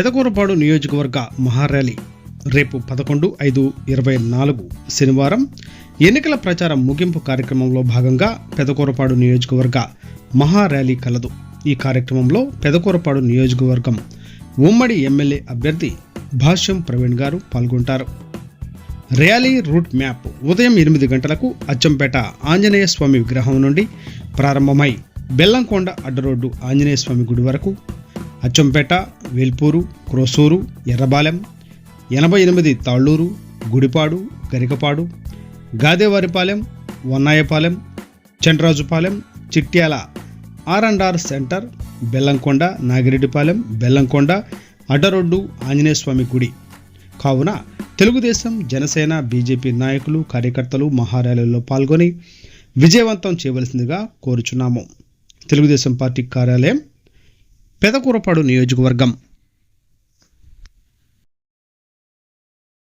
పెదకూరపాడు నియోజకవర్గ మహార్యాలీ. రేపు పదకొండు ఐదు ఇరవై నాలుగు శనివారం ఎన్నికల ప్రచారం ముగింపు కార్యక్రమంలో భాగంగా పెదకూరపాడు నియోజకవర్గ మహార్యాలీ కలదు. ఈ కార్యక్రమంలో పెదకూరపాడు నియోజకవర్గం ఉమ్మడి ఎమ్మెల్యే అభ్యర్థి భాష్యం ప్రవీణ్ గారు పాల్గొంటారు. ర్యాలీ రూట్ మ్యాప్ ఉదయం ఎనిమిది గంటలకు అచ్చంపేట ఆంజనేయ స్వామి విగ్రహం నుండి ప్రారంభమై బెల్లంకొండ అడ్డరోడ్డు ఆంజనేయ స్వామి గుడి వరకు అచ్చంపేట వేల్పూరు క్రోసూరు ఎర్రబాలెం ఎనభై ఎనిమిది Talluru Gudipadu Garikapadu Gadevaripalem Vannayapalem Chandrajupalem Chityala R and R centre Bellamkonda Nagireddipalem Bellamkonda అడ్డరొడ్డు Anjaneya Swamy గుడి. కావున తెలుగుదేశం జనసేన బీజేపీ నాయకులు కార్యకర్తలు మహార్యాలలో పాల్గొని విజయవంతం చేయవలసిందిగా కోరుచున్నాము. తెలుగుదేశం పార్టీ కార్యాలయం పెదకూరపాడు నియోజకవర్గం.